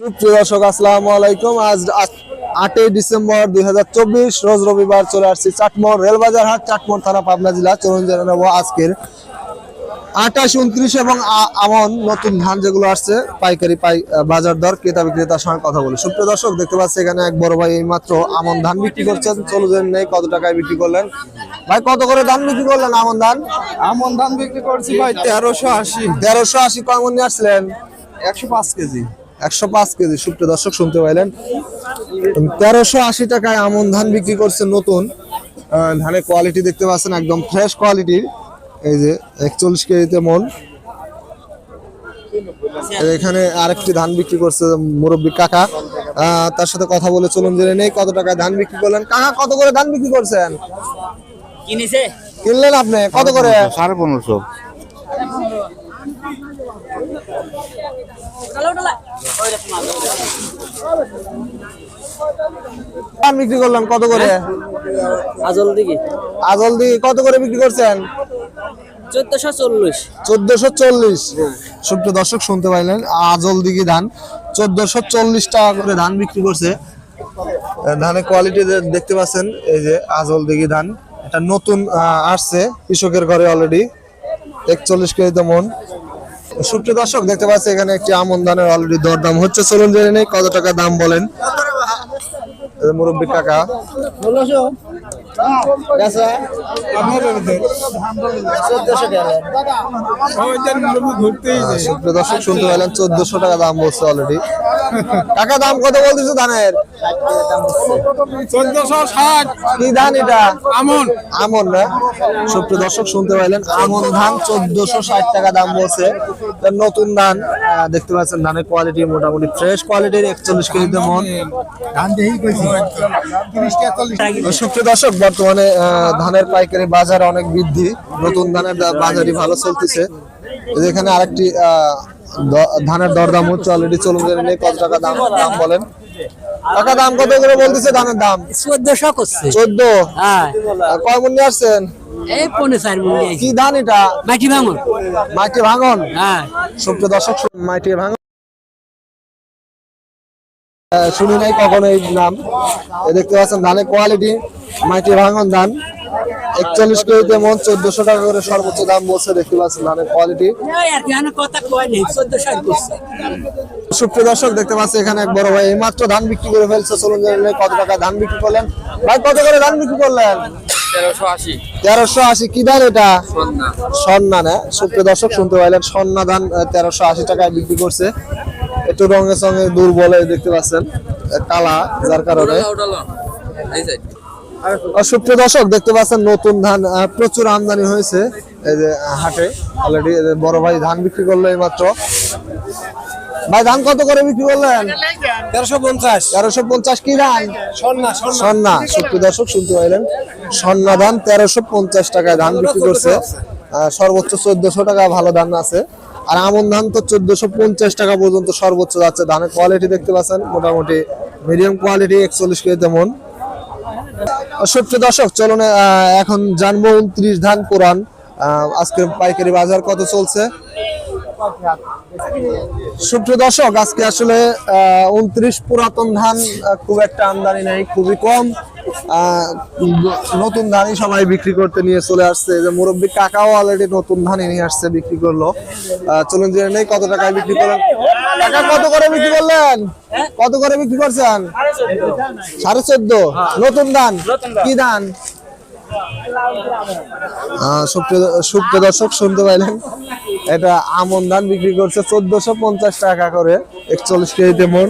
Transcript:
সুপ্রিয় দর্শক আসসালামু আলাইকুম। আজ আটই ডিসেম্বর দুই রোজ রবিবার চলে আসছি চাটমোড় রেলবাজার হাট চাটমোড় থানা পাবনা জেলা। চলুন জেনে নেব আজকের আঠাশ উনত্রিশ এবং আমন নতুন ধান যেগুলো আসছে পাইকারি পাই বাজার দর ক্রেতা বিক্রেতার সঙ্গে কথা বলি। সুপ্রিয় দর্শক দেখতে পাচ্ছি এখানে এক বড় ভাই এই মাত্র আমন ধান বিক্রি করছেন। চলুন জেনে নেই কত টাকায় বিক্রি করলেন। ভাই কত করে ধান বিক্রি করলেন আমন ধান? আমন ধান বিক্রি করছি ভাই তেরোশো আশি। তেরোশো আশি কমন নিয়ে আসছিলেন একশো পাঁচ কেজি। একশো পাঁচ কেজি। সুপ্রিয় দর্শক শুনতে পাইলেন? তেরোশো আশি টাকায় আমন ধান বিক্রি করছে নতুন। আহ, ধানের কোয়ালিটি দেখতে পাচ্ছেন একদম ফ্রেশ কোয়ালিটির এই যে একচল্লিশ কেজিতে মন। আর এখানে আরেকটি ধান বিক্রি করছে মুরব্বী কাকা। আহ, তার সাথে কথা বলে চলুন জেনে নেই কত টাকায় ধান বিক্রি করলেন। কাকা কত করে ধান বিক্রি করছেন? কিনেছে? কিনলেন আপনি? কত করে? সাড়ে পনেরোশো। বিক্রি করলেন? কত করে? আজল দিকে আজল দি কত করে বিক্রি করছেন? চোদ্দশো চল্লিশ। চোদ্দশো সুপ্রিয় দর্শক শুনতে পাইলেন আজল দিঘি ধান। চোদ্দশো চল্লিশ টাকা করে ধান বিক্রি করছে। ধানের কোয়ালিটি দেখতে পাচ্ছেন এই যে আজল দিঘি ধান। এটা নতুন আসছে কৃষকের ঘরে অলরেডি একচল্লিশ কেজিতে মন। সুপ্রিয় দর্শক দেখতে পাচ্ছি এখানে একটি আমন ধানের অলরেডি দরদাম হচ্ছে। চলুন জেনে নেই কত টাকা দাম বলেন। মুরব্বী কাকা। সুপ্রিয় দর্শক শুনতে পেলেন চোদ্দশো টাকা দাম বলছে অলরেডি টাকা দাম কত বলতেছে ধানের? চোদ্দশো ষাট। কি ধান এটা? আমন। আমন না? সুপ্রিয় দর্শক শুনতে পাইলেন আমন ধান চোদ্দশো ষাট টাকা দাম বলছে। নতুন ধান দেখতে পাচ্ছেন ধানের কোয়ালিটি মোটামুটি ফ্রেশ কোয়ালিটির একচল্লিশ কেজিতে মন। সুপ্রিয় দর্শক বর্তমানে ধানের পাইকারি বাজার অনেক বৃদ্ধি। নতুন ধানের বাজারই ভালো চলতেছে। এখানে আরেকটি আহ, ধানের দরদাম হচ্ছে অলরেডি চলুন জেনে নেই কত টাকা দাম দাম বলেন। টাকা দাম কত করে বলতেছে ধানের দাম? চোদ্দশো করছে। চোদ্দ? হ্যাঁ। কয় নিয়ে আসছেন? এই পনেরো চার মিনিট কি ধান এটা? মাটি ভাঙন। মাটি ভাঙন? হ্যাঁ। সুপ্রিয় দর্শক শু- মাটি ভাঙন। শুনি নাই কখনো এই নাম দেখতে পাচ্ছেন ধানের কোয়ালিটি মাটি ভাঙন ধান। একচল্লিশ কেজিতে মন চোদ্দশো টাকা করে সর্বোচ্চ দাম বলছে দেখতে পাচ্ছেন ধানের কোয়ালিটি সুপ্রিয় দর্শক দেখতে পাচ্ছি এখানে এক বড় ভাই এইমাত্র ধান বিক্রি করে ফেলছে। চলুন কত টাকা ধান বিক্রি করলেন। ভাই কত করে ধান বিক্রি করলেন? তেরোশো আশি। কি ধান এটা? সন্না। না? সুপ্রিয় দর্শক শুনতে পাইলেন সন্না ধান তেরোশো আশি টাকায় বিক্রি করছে। একটু রঙের সঙ্গে দুর্বল দেখতে পাচ্ছেন কালা যার কারণে। সুপ্রিয় দর্শক দেখতে পাচ্ছেন নতুন ধান প্রচুর আমদানি হয়েছে এই যে হাটে। অলরেডি বড় ভাই ধান বিক্রি করল এই মাত্র ভাই ধান কত করে বিক্রি করলেন? তেরোশো পঞ্চাশ। তেরোশো পঞ্চাশ কি ধান? সন্না সুপ্রিয় দর্শক শুনতে পাইলেন। সন্না ধান তেরোশো পঞ্চাশ টাকায় ধান বিক্রি করছে। সর্বোচ্চ চোদ্দশো টাকা ভালো ধান আছে। আর আমন ধান তো চোদ্দশো পঞ্চাশ টাকা পর্যন্ত সর্বোচ্চ যাচ্ছে। ধানের কোয়ালিটি দেখতে পাচ্ছেন মোটামুটি মিডিয়াম কোয়ালিটি একচল্লিশ কেজি তেমন। সুপ্রিয় দর্শক, চলুন এখন জানব উনত্রিশ ধান পুরান। আজকে পাইকারি বাজার কত চলছে? সুপ্রিয় দর্শক, আজকে আসলে উনত্রিশ পুরাতন ধান খুব একটা আমদানি নেই, খুবই কম। নতুন ধানই সবাই বিক্রি করতে নিয়ে চলে আসছে। যে মুরব্বী কাকাও অলরেডি নতুন ধানই নিয়ে আসছে, বিক্রি করল। চলুন জেনে নেই কত টাকায় বিক্রি করলেন। কাকা কত করে বিক্রি করলেন? কত করে বিক্রি করছেন? সাড়ে চোদ্দ। নতুন ধান? কি ধান? সুপ্রিয় দর্শক শুনতে পাইলেন? এটা আমন ধান বিক্রি করছে চোদ্দশো পঞ্চাশ টাকা করে একচল্লিশ কেজিতে মন।